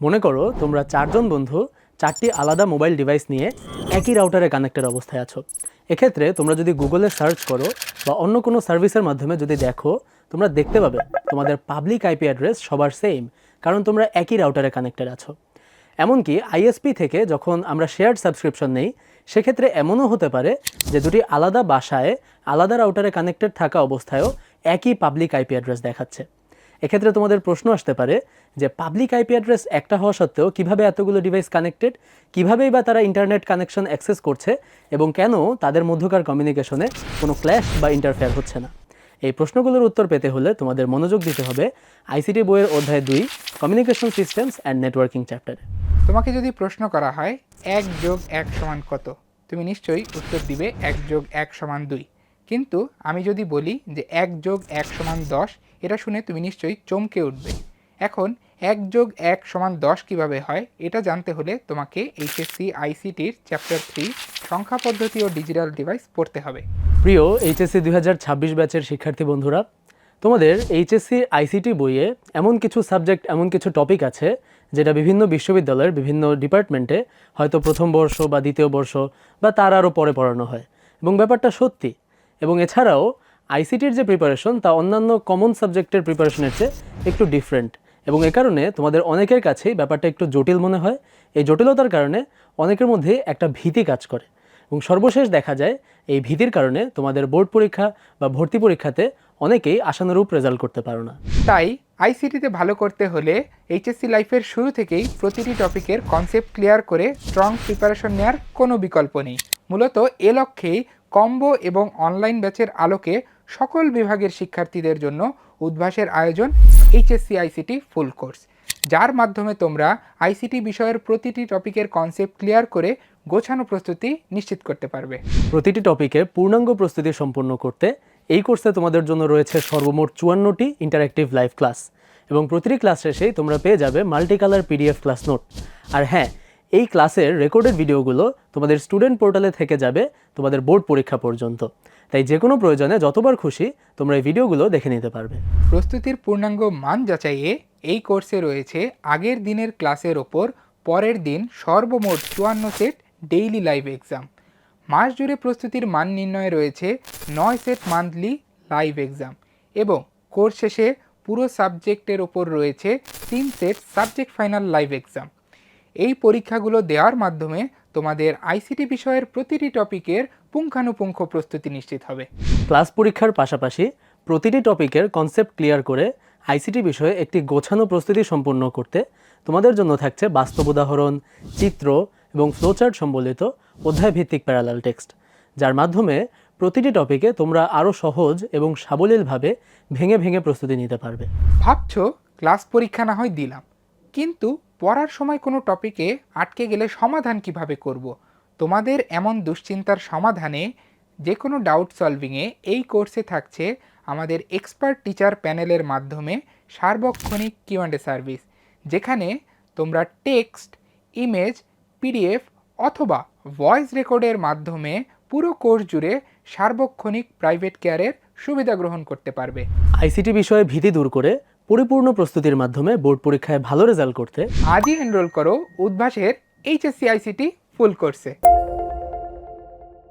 মনে করো তোমরা চারজন বন্ধু চারটি আলাদা মোবাইল ডিভাইস নিয়ে একই রাউটারে কানেক্টেড অবস্থায় আছো। এক্ষেত্রে তোমরা যদি গুগলে সার্চ করো বা অন্য কোনো সার্ভিসের মাধ্যমে যদি দেখো, তোমরা দেখতে পাবে তোমাদের পাবলিক আইপি অ্যাড্রেস সবার সেম কারণ তোমরা একই রাউটারে কানেক্টেড আছো। এমনকি আইএসপি থেকে যখন আমরা শেয়ার্ড সাবস্ক্রিপশন নেই, সেক্ষেত্রে এমনও হতে পারে যে দুটি আলাদা বাসায় আলাদা রাউটারে কানেক্টেড থাকা অবস্থায়ও একই পাবলিক আইপি অ্যাড্রেস দেখাচ্ছে। এক্ষেত্রে তোমাদের প্রশ্ন আসতে পারে যে পাবলিক আইপি অ্যাড্রেস একটা হওয়া সত্ত্বেও কীভাবে এতগুলো ডিভাইস কানেক্টেড কীভাবেই বা তারা ইন্টারনেট কানেকশন অ্যাক্সেস করছে এবং কেন তাদের মধ্যকার কমিউনিকেশনে কোনো ক্ল্যাশ বা ইন্টারফেয়ার হচ্ছে না? এই প্রশ্নগুলোর উত্তর পেতে হলে তোমাদের মনোযোগ দিতে হবে আইসিটি বইয়ের অধ্যায় দুই কমিউনিকেশন সিস্টেমস অ্যান্ড নেটওয়ার্কিং চ্যাপ্টারে তোমাকে যদি প্রশ্ন করা হয়, এক যোগ এক সমান কত? তুমি নিশ্চয়ই উত্তর দিবে এক যোগ এক সমান দুই। কিন্তু আমি যদি বলি যে এক যোগ এক সমান দশ এটা শুনে তুমি নিশ্চয়ই চমকে উঠবে। এখন এক যোগ এক সমান দশ কীভাবে হয়, এটা জানতে হলে তোমাকে এইচএসসি আইসিটির চ্যাপ্টার থ্রি সংখ্যা পদ্ধতি ও ডিজিটাল ডিভাইস পড়তে হবে। প্রিয় এইচএসসি দুই হাজার ছাব্বিশ ব্যাচের শিক্ষার্থী বন্ধুরা, তোমাদের এইচএসসি আইসিটি বইয়ে এমন কিছু সাবজেক্ট, এমন কিছু টপিক আছে যেটা বিভিন্ন বিশ্ববিদ্যালয়ের বিভিন্ন ডিপার্টমেন্টে হয়তো প্রথম বর্ষ বা দ্বিতীয় বর্ষ বা তার আরও পরে পড়ানো হয়। এবং ব্যাপারটা সত্যি। এবং এছাড়াও আইসিটির যে প্রিপারেশন তা অন্যান্য কমন সাবজেক্টের প্রিপারেশনের চেয়ে একটু ডিফারেন্ট এবং এ কারণে তোমাদের অনেকের কাছেই ব্যাপারটা একটু জটিল মনে হয়। এই জটিলতার কারণে অনেকের মধ্যে একটা ভীতি কাজ করে। এবং সর্বশেষ দেখা যায়, এই ভীতির কারণে তোমাদের বোর্ড পরীক্ষা বা ভর্তি পরীক্ষাতে অনেকেই আশানুরূপ রেজাল্ট করতে পারো না। তাই আইসিটিতে ভালো করতে হলে এইচএসসি লাইফের শুরু থেকেই প্রতিটি টপিকের কনসেপ্ট ক্লিয়ার করে স্ট্রং প্রিপারেশন নেওয়ার কোনো বিকল্প নেই। মূলত এ লক্ষ্যেই কম্বো এবং অনলাইন ব্যাচের আলোকে সকল বিভাগের শিক্ষার্থীদের জন্য উদ্ভাসের আয়োজন এইচএসসি আইসিটি ফুল কোর্স, যার মাধ্যমে তোমরা আইসিটি বিষয়ের প্রতিটি টপিকের কনসেপ্ট ক্লিয়ার করে গোছানো প্রস্তুতি নিশ্চিত করতে পারবে। প্রতিটি টপিকে পূর্ণাঙ্গ প্রস্তুতি সম্পন্ন করতে এই কোর্সে তোমাদের জন্য রয়েছে সর্বমোট চুয়ান্নটি ইন্টারেক্টিভ লাইভ ক্লাস এবং প্রতিটি ক্লাস শেষেই তোমরা পেয়ে যাবে multi colour PDF class note আর হ্যাঁ এই ক্লাসের রেকর্ডেড ভিডিওগুলো তোমাদের স্টুডেন্ট পোর্টালে থেকে যাবে তোমাদের বোর্ড পরীক্ষা পর্যন্ত। তাই যে কোনো প্রয়োজনে যতবার খুশি তোমরা এই ভিডিওগুলো দেখে নিতে পারবে। প্রস্তুতির পূর্ণাঙ্গ মান যাচাইয়ে এই কোর্সে রয়েছে আগের দিনের ক্লাসের ওপর পরের দিন সর্বমোট চুয়ান্ন সেট ডেইলি লাইভ এক্সাম মাস জুড়ে প্রস্তুতির মান নির্ণয়ে রয়েছে নয় সেট মান্থলি লাইভ এক্সাম এবং কোর্স শেষে পুরো সাবজেক্টের ওপর রয়েছে তিন set subject final live exam এই পরীক্ষাগুলো দেওয়ার মাধ্যমে তোমাদের আইসিটি বিষয়ের প্রতিটি টপিকের পুঙ্খানুপুঙ্খ প্রস্তুতি নিশ্চিত হবে। ক্লাস পরীক্ষার পাশাপাশি প্রতিটি টপিকের কনসেপ্ট ক্লিয়ার করে আইসিটি বিষয়ে একটি গোছানো প্রস্তুতি সম্পূর্ণ করতে তোমাদের জন্য থাকছে বাস্তব উদাহরণ চিত্র এবং ফ্লোচার্ট সম্বলিত অধ্যায়ভিত্তিক প্যারালাল টেক্সট যার মাধ্যমে প্রতিটি টপিকে তোমরা আরও সহজ এবং সাবলীলভাবে ভেঙে ভেঙে প্রস্তুতি নিতে পারবে। ভাবছ ক্লাস পরীক্ষা না হয় দিলাম কিন্তু পড়ার সময় কোনো টপিকে আটকে গেলে সমাধান কীভাবে করব। তোমাদের এমন দুশ্চিন্তার সমাধানে যে কোনো ডাউট সলভিংয়ে এই কোর্সে থাকছে আমাদের এক্সপার্ট টিচার প্যানেলের মাধ্যমে সার্বক্ষণিক কিউএন্ডে সার্ভিস যেখানে তোমরা টেক্সট ইমেজ পিডিএফ অথবা ভয়েস রেকর্ডের মাধ্যমে পুরো কোর্স জুড়ে সার্বক্ষণিক প্রাইভেট কেয়ারের সুবিধা গ্রহণ করতে পারবে আইসিটি বিষয়ে ভীতি দূর করে পরিপূর্ণ প্রস্তুতির মাধ্যমে বোর্ড পরীক্ষায় ভালো রেজাল্ট করতে আজই এনরোল করো, উদ্ভাসের এইচএসসি আইসিটি ফুল কোর্সে